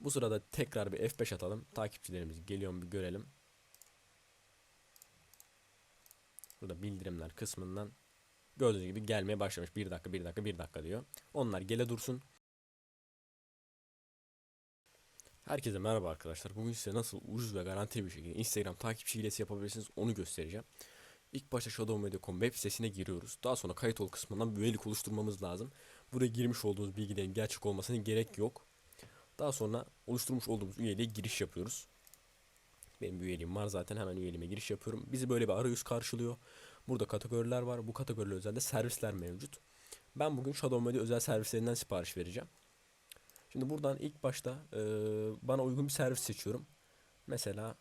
Bu sırada tekrar bir F5 atalım. Takipçilerimiz geliyor mu bir görelim. Burada bildirimler kısmından gördüğünüz gibi gelmeye başlamış. 1 dakika 1 dakika 1 dakika diyor. Onlar gele dursun. Herkese merhaba arkadaşlar. Bugün size nasıl ucuz ve garantili bir şekilde Instagram takipçi hilesi yapabilirsiniz onu göstereceğim. İlk başta shadowmedia.com web sitesine giriyoruz. Daha sonra kayıt ol kısmından bir üyelik oluşturmamız lazım. Buraya girmiş olduğunuz bilgilerin gerçek olmasına gerek yok. Daha sonra oluşturmuş olduğumuz üyeliğe giriş yapıyoruz. Benim bir üyeliğim var zaten hemen üyeliğime giriş yapıyorum. Bizi böyle bir arayüz karşılıyor. Burada kategoriler var. Bu kategoriler özelde servisler mevcut. Ben bugün Shadow Media özel servislerinden sipariş vereceğim. Şimdi buradan ilk başta e, bana uygun bir servis seçiyorum. Mesela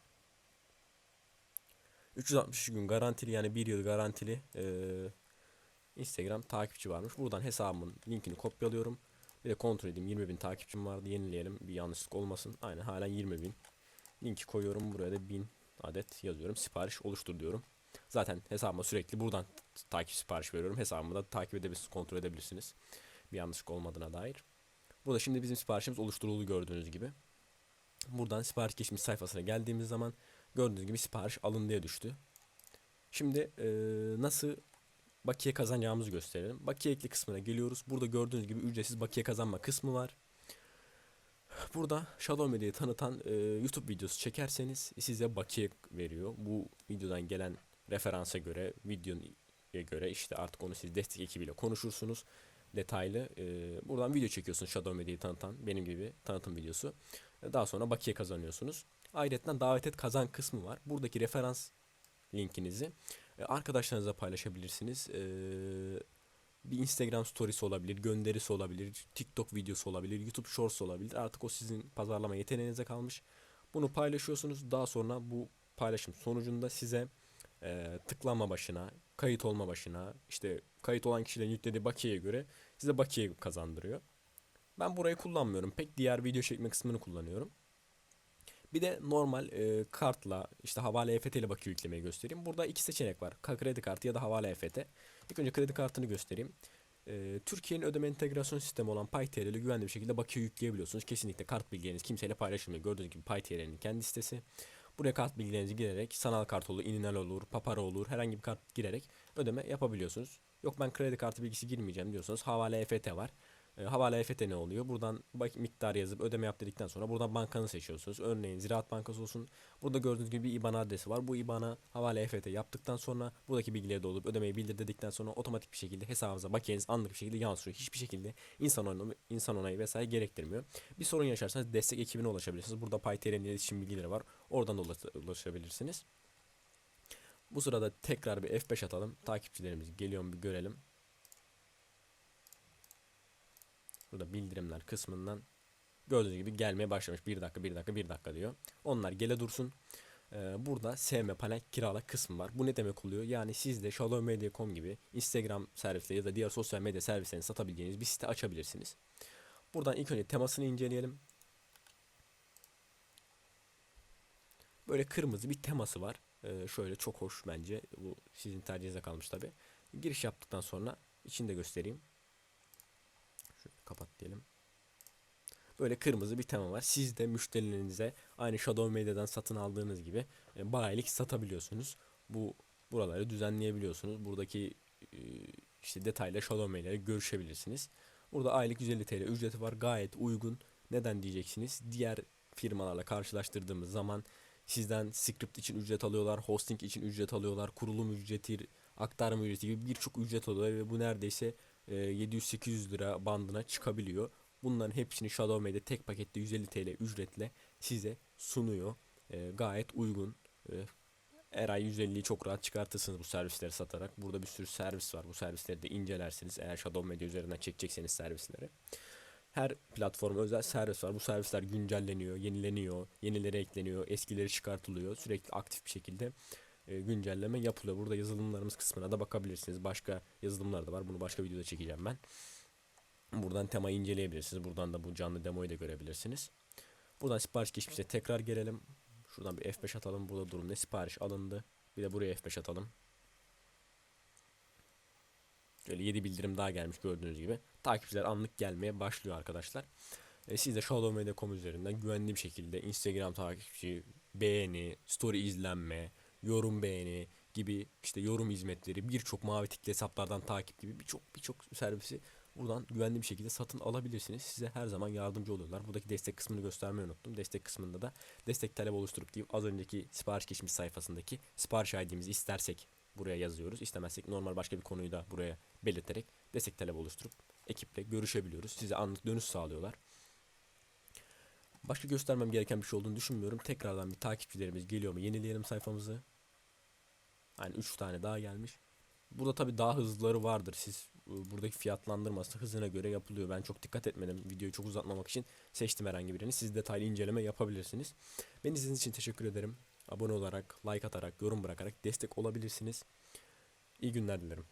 360 gün garantili yani bir yıl garantili e, Instagram takipçi varmış. Buradan hesabımın linkini kopyalıyorum. Bir de kontrol edeyim 20 bin takipçim vardı yenileyelim bir yanlışlık olmasın. Aynen halen 20 bin. Linki koyuyorum buraya da 1000 adet yazıyorum. Sipariş oluştur diyorum. Zaten hesabıma sürekli buradan takip sipariş veriyorum. Hesabımı da takip edebilirsiniz, kontrol edebilirsiniz. Bir yanlışlık olmadığına dair. Burada şimdi bizim siparişimiz oluşturuldu gördüğünüz gibi. Buradan sipariş geçmiş sayfasına geldiğimiz zaman gördüğünüz gibi sipariş alın diye düştü. Şimdi eee, nasıl bakiye kazanacağımızı gösterelim. Bakiye ekli kısmına geliyoruz. Burada gördüğünüz gibi ücretsiz bakiye kazanma kısmı var. Burada Shadow Media'yı tanıtan e, YouTube videosu çekerseniz size bakiye veriyor. Bu videodan gelen referansa göre, videoya göre işte artık onu siz destek ekibiyle konuşursunuz. Detaylı. E, buradan video çekiyorsunuz Shadow Media'yı tanıtan benim gibi tanıtım videosu. E, Daha sonra bakiye kazanıyorsunuz. Ayrıca davet et kazan kısmı var. Buradaki referans linkinizi e, arkadaşlarınızla paylaşabilirsiniz. E, bir Instagram story'si olabilir, gönderisi olabilir, TikTok videosu olabilir, YouTube Shorts olabilir. Artık o sizin pazarlama yeteneğinize kalmış. Bunu paylaşıyorsunuz. Daha sonra bu paylaşım sonucunda size e, tıklama başına, kayıt olma başına, işte kayıt olan kişilerin yüklediği bakiyeye göre size bakiye kazandırıyor. Ben burayı kullanmıyorum. Pek diğer video çekme kısmını kullanıyorum. Bir de normal e, kartla işte havale EFT ile bakiye yüklemeyi göstereyim. Burada iki seçenek var. Kredi kartı ya da havale EFT. İlk önce kredi kartını göstereyim. E, Türkiye'nin ödeme entegrasyon sistemi olan PayTR ile güvenli bir şekilde bakiye yükleyebiliyorsunuz. Kesinlikle kart bilgileriniz kimseyle paylaşılmıyor. Gördüğünüz gibi PayTR'nin kendi sitesi. Buraya kart bilgilerinizi girerek sanal kart olur, ininal olur, papara olur herhangi bir kart girerek ödeme yapabiliyorsunuz. Yok ben kredi kartı bilgisi girmeyeceğim diyorsanız havale EFT var. E, havale EFT ne oluyor? Buradan bak miktar yazıp ödeme yap dedikten sonra buradan bankanı seçiyorsunuz. Örneğin Ziraat Bankası olsun. Burada gördüğünüz gibi bir IBAN adresi var. Bu IBAN'a havale EFT yaptıktan sonra buradaki bilgileri doldurup ödemeyi bildir dedikten sonra otomatik bir şekilde hesabınıza bakiyeniz anlık bir şekilde yansıyor. Hiçbir şekilde insan onayı, insan onayı vesaire gerektirmiyor. Bir sorun yaşarsanız destek ekibine ulaşabilirsiniz. Burada PayTR'nin iletişim bilgileri var. Oradan da ulaş- ulaşabilirsiniz. Bu sırada tekrar bir F5 atalım. Takipçilerimiz geliyor mu bir görelim. Burada bildirimler kısmından gördüğünüz gibi gelmeye başlamış. 1 dakika 1 dakika 1 dakika diyor. Onlar gele dursun. Ee, burada sevme panel kirala kısmı var. Bu ne demek oluyor? Yani siz de shadowmedia.com gibi Instagram servisleri ya da diğer sosyal medya servislerini satabileceğiniz bir site açabilirsiniz. Buradan ilk önce temasını inceleyelim. Böyle kırmızı bir teması var. Ee, şöyle çok hoş bence. Bu sizin tercihinize kalmış tabi. Giriş yaptıktan sonra içini de göstereyim. Kapat diyelim. Böyle kırmızı bir tema var. Siz de müşterilerinize aynı Shadow Media'dan satın aldığınız gibi e, bayilik satabiliyorsunuz. Bu buraları düzenleyebiliyorsunuz. Buradaki e, işte detayla Shadow Media görüşebilirsiniz. Burada aylık 150 TL ücreti var. Gayet uygun. Neden diyeceksiniz? Diğer firmalarla karşılaştırdığımız zaman sizden script için ücret alıyorlar, hosting için ücret alıyorlar, kurulum ücreti, aktarma ücreti gibi birçok ücret alıyorlar ve bu neredeyse 700-800 lira bandına çıkabiliyor. Bunların hepsini Media tek pakette 150 TL ücretle size sunuyor. E, gayet uygun. E, her ay 150'yi çok rahat çıkartırsınız bu servisleri satarak. Burada bir sürü servis var. Bu servisleri de incelersiniz. Eğer Shadow Media üzerinden çekecekseniz servisleri. Her platforma özel servis var. Bu servisler güncelleniyor, yenileniyor, yenileri ekleniyor, eskileri çıkartılıyor. Sürekli aktif bir şekilde e, güncelleme yapılıyor. Burada yazılımlarımız kısmına da bakabilirsiniz. Başka yazılımlar da var. Bunu başka videoda çekeceğim ben. Buradan temayı inceleyebilirsiniz. Buradan da bu canlı demoyu da görebilirsiniz. Buradan sipariş geçmişte tekrar gelelim. Şuradan bir F5 atalım. Burada durum ne? Sipariş alındı. Bir de buraya F5 atalım. Şöyle 7 bildirim daha gelmiş gördüğünüz gibi. Takipçiler anlık gelmeye başlıyor arkadaşlar. E, siz de shadowmedia.com üzerinden güvenli bir şekilde Instagram takipçi, beğeni, story izlenme, yorum beğeni gibi işte yorum hizmetleri, birçok mavi tikli hesaplardan takip gibi birçok birçok servisi buradan güvenli bir şekilde satın alabilirsiniz. Size her zaman yardımcı oluyorlar. Buradaki destek kısmını göstermeyi unuttum. Destek kısmında da destek talep oluşturup deyip az önceki sipariş geçmiş sayfasındaki sipariş ID'mizi istersek buraya yazıyoruz. İstemezsek normal başka bir konuyu da buraya belirterek destek talep oluşturup ekiple görüşebiliyoruz. Size anlık dönüş sağlıyorlar. Başka göstermem gereken bir şey olduğunu düşünmüyorum. Tekrardan bir takipçilerimiz geliyor mu? Yenileyelim sayfamızı. Yani 3 tane daha gelmiş. Burada tabii daha hızlıları vardır. Siz e, buradaki fiyatlandırması hızına göre yapılıyor. Ben çok dikkat etmedim. Videoyu çok uzatmamak için seçtim herhangi birini. Siz detaylı inceleme yapabilirsiniz. Beni izlediğiniz için teşekkür ederim. Abone olarak, like atarak, yorum bırakarak destek olabilirsiniz. İyi günler dilerim.